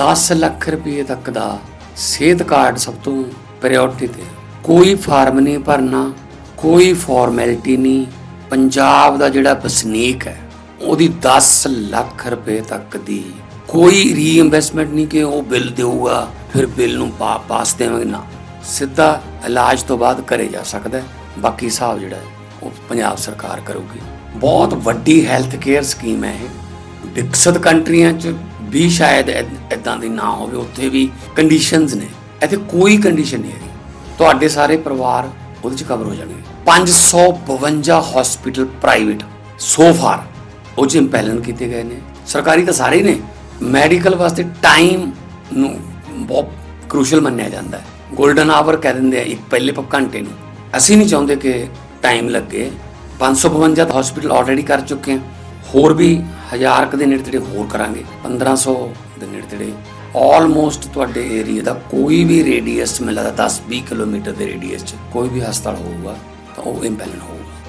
10 ਲੱਖ ਰੁਪਏ ਤੱਕ ਦਾ ਸਿਹਤ ਕਾਰਡ ਸਭ ਤੋਂ ਪ੍ਰਾਇੋਰਟੀ ਤੇ ਕੋਈ ਫਾਰਮ ਨਹੀਂ ਭਰਨਾ, ਕੋਈ ਫਾਰਮੈਲਿਟੀ ਨਹੀਂ। ਪੰਜਾਬ ਦਾ ਜਿਹੜਾ ਵਸਨੀਕ ਹੈ, ਉਹਦੀ 10 ਲੱਖ ਰੁਪਏ ਤੱਕ ਦੀ ਕੋਈ ਰੀਇਨਵੈਸਟਮੈਂਟ ਨਹੀਂ ਕਿ ਉਹ ਬਿੱਲ ਦੇਊਗਾ, ਫਿਰ ਬਿੱਲ ਨੂੰ ਪਾਸ ਦੇਵਾਂਗੇ। ਨਾ, ਸਿੱਧਾ ਇਲਾਜ ਤੋਂ ਬਾਅਦ ਕਰੇ ਜਾ ਸਕਦਾ ਬਾਕੀ ਹਿਸਾਬ ਜਿਹੜਾ ਉਹ ਪੰਜਾਬ ਸਰਕਾਰ ਕਰੂਗੀ। ਬਹੁਤ ਵੱਡੀ ਹੈਲਥ ਕੇਅਰ ਸਕੀਮ ਹੈ ਇਹ। ਵਿਕਸਿਤ ਕੰਟਰੀਆਂ 'ਚ ਵੀ ਸ਼ਾਇਦ ਇਦਾਂ ਦੀ ਨਾ ਹੋਵੇ, ਉੱਥੇ ਵੀ ਕੰਡੀਸ਼ਨਸ ਨੇ। ਇੱਥੇ ਕੋਈ ਕੰਡੀਸ਼ਨ ਨਹੀਂ ਹੈ ਤੁਹਾਡੇ ਸਾਰੇ ਪਰਿਵਾਰ ਉਹਦੇ 'ਚ ਕਵਰ ਹੋ ਜਾਣਗੇ। 552 ਹਸਪੀਟਲ ਪ੍ਰਾਈਵੇਟ ਸੋ ਫਾਰ ਉਹ 'ਚ ਇੰਪੈਲਨ ਕੀਤੇ ਗਏ ਨੇ। ਸਰਕਾਰੀ ਤਾਂ ਸਾਰੇ ਨੇ। ਮੈਡੀਕਲ ਵਾਸਤੇ ਟਾਈਮ ਨੂੰ ਬਹੁਤ ਕ੍ਰੂਸ਼ਲ ਮੰਨਿਆ ਜਾਂਦਾ ਹੈ। 골ਡਨ ਆਵਰ ਕਹਿ ਦਿੰਦੇ ਆ, ਇੱਕ ਪਹਿਲੇ ਪ, ਘੰਟੇ ਨੂੰ। ਅਸੀਂ ਨਹੀਂ ਚਾਹੁੰਦੇ ਕਿ ਟਾਈਮ ਲੱਗੇ। 552 ਤਾਂ ਹਸਪੀਟਲ ਆਲਰੇਡੀ ਕਰ ਚੁੱਕੇ ਹਾਂ ਹੋਰ ਵੀ ਹਜ਼ਾਰ ਕੁ ਦੇ ਨੇੜੇ ਤੇੜੇ ਹੋਰ ਕਰਾਂਗੇ 1500 ਦੇ ਨੇੜੇ ਤੇੜੇ। ਆਲਮੋਸਟ ਤੁਹਾਡੇ ਏਰੀਆ ਦਾ ਕੋਈ ਵੀ ਰੇਡੀਅਸ ਮੈਨੂੰ ਲੱਗਦਾ 10 20 ਕਿਲੋਮੀਟਰ ਦੇ ਰੇਡੀਅਸ 'ਚ ਕੋਈ ਵੀ ਹਸਪਤਾਲ ਹੋਊਗਾ, ਤਾਂ ਉਹ ਇੰਪੈਲਨ ਹੋਊਗਾ।